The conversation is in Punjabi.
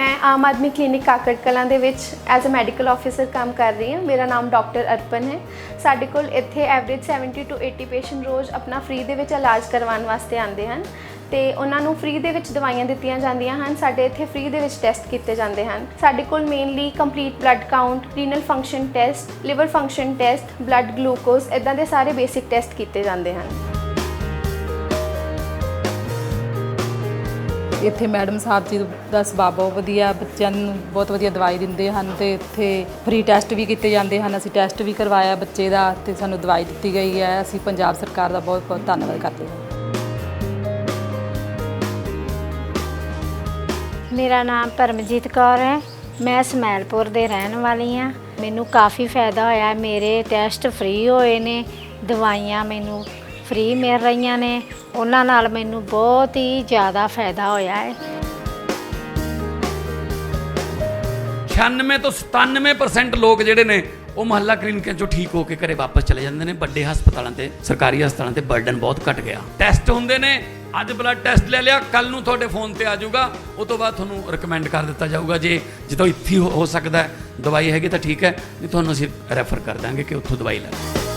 ਮੈਂ ਆਮ ਆਦਮੀ ਕਲੀਨਿਕ ਕਾਕੜ ਕਲਾਂ ਦੇ ਵਿੱਚ ਐਜ਼ ਅ ਮੈਡੀਕਲ ਆਫੀਸਰ ਕੰਮ ਕਰ ਰਹੀ ਹਾਂ। ਮੇਰਾ ਨਾਮ ਡਾਕਟਰ ਅਰਪਨ ਹੈ। ਸਾਡੇ ਕੋਲ ਇੱਥੇ ਐਵਰੇਜ 70 ਟੂ 80 ਪੇਸ਼ੈਂਟ ਰੋਜ਼ ਆਪਣਾ ਫ੍ਰੀ ਦੇ ਵਿੱਚ ਇਲਾਜ ਕਰਵਾਉਣ ਵਾਸਤੇ ਆਉਂਦੇ ਹਨ ਤੇ ਉਹਨਾਂ ਨੂੰ ਫ੍ਰੀ ਦੇ ਵਿੱਚ ਦਵਾਈਆਂ ਦਿੱਤੀਆਂ ਜਾਂਦੀਆਂ ਹਨ। ਸਾਡੇ ਇੱਥੇ ਫ੍ਰੀ ਦੇ ਵਿੱਚ ਟੈਸਟ ਕੀਤੇ ਜਾਂਦੇ ਹਨ। ਸਾਡੇ ਕੋਲ mainly complete blood count renal function test liver function test blood glucose ਇਦਾਂ ਦੇ ਸਾਰੇ ਬੇਸਿਕ ਟੈਸਟ ਕੀਤੇ ਜਾਂਦੇ ਹਨ। ਇੱਥੇ ਮੈਡਮ ਸਾਹਿਬ ਜੀ ਦਾ ਸੁਭਾਅ ਬਹੁਤ ਵਧੀਆ, ਬੱਚਿਆਂ ਨੂੰ ਬਹੁਤ ਵਧੀਆ ਦਵਾਈ ਦਿੰਦੇ ਹਨ ਤੇ ਇੱਥੇ ਫ੍ਰੀ ਟੈਸਟ ਵੀ ਕੀਤੇ ਜਾਂਦੇ ਹਨ। ਅਸੀਂ ਟੈਸਟ ਵੀ ਕਰਵਾਇਆ ਬੱਚੇ ਦਾ ਤੇ ਸਾਨੂੰ ਦਵਾਈ ਦਿੱਤੀ ਗਈ ਹੈ। ਅਸੀਂ ਪੰਜਾਬ ਸਰਕਾਰ ਦਾ ਬਹੁਤ ਬਹੁਤ ਧੰਨਵਾਦ ਕਰਦੇ ਹਾਂ। ਮੇਰਾ ਨਾਮ ਪਰਮਜੀਤ ਕੌਰ ਹੈ। ਮੈਂ ਸਮੈਲਪੁਰ ਦੇ ਰਹਿਣ ਵਾਲੀ ਹਾਂ। ਮੈਨੂੰ ਕਾਫੀ ਫਾਇਦਾ ਹੋਇਆ। ਮੇਰੇ ਟੈਸਟ ਫ੍ਰੀ ਹੋਏ ਨੇ। ਦਵਾਈਆਂ ਮੈਨੂੰ ਫ੍ਰੀ ਮਿਲ ਰਹੀਆਂ ਨੇ, ਉਹਨਾਂ ਨਾਲ ਮੈਨੂੰ ਬਹੁਤ ਹੀ ਜ਼ਿਆਦਾ ਫਾਇਦਾ ਹੋਇਆ ਹੈ। 96 ਤੋਂ 97% ਲੋਕ ਜਿਹੜੇ ਨੇ, ਉਹ ਮਹੱਲਾ ਕਲੀਨਿਕਾਂ ਚੋਂ ਠੀਕ ਹੋ ਕੇ ਘਰੇ ਵਾਪਸ ਚਲੇ ਜਾਂਦੇ ਨੇ। ਵੱਡੇ ਹਸਪਤਾਲਾਂ ਤੇ, ਸਰਕਾਰੀ ਹਸਪਤਾਲਾਂ ਤੇ ਬਰਡਨ ਬਹੁਤ ਘਟ ਗਿਆ। ਟੈਸਟ ਹੁੰਦੇ ਨੇ, ਅੱਜ ਬਲੱਡ ਟੈਸਟ ਲੈ ਲਿਆ ਕੱਲ ਨੂੰ ਤੁਹਾਡੇ ਫੋਨ ਤੇ ਆ ਜਾਊਗਾ। ਉਹ ਤੋਂ ਬਾਅਦ ਤੁਹਾਨੂੰ ਰეკਮੈਂਡ ਕਰ ਦਿੱਤਾ ਜਾਊਗਾ ਜੇ, ਜਦੋਂ ਇੱਥੇ ਹੋ ਹੋ ਸਕਦਾ ਦਵਾਈ ਹੈਗੀ ਤਾਂ ਠੀਕ ਹੈ, ਨਹੀਂ ਤੁਹਾਨੂੰ ਅਸੀਂ ਰੈਫਰ ਕਰ ਦਾਂਗੇ ਕਿ ਉੱਥੋਂ ਦਵਾਈ ਲੈ ਲਓ।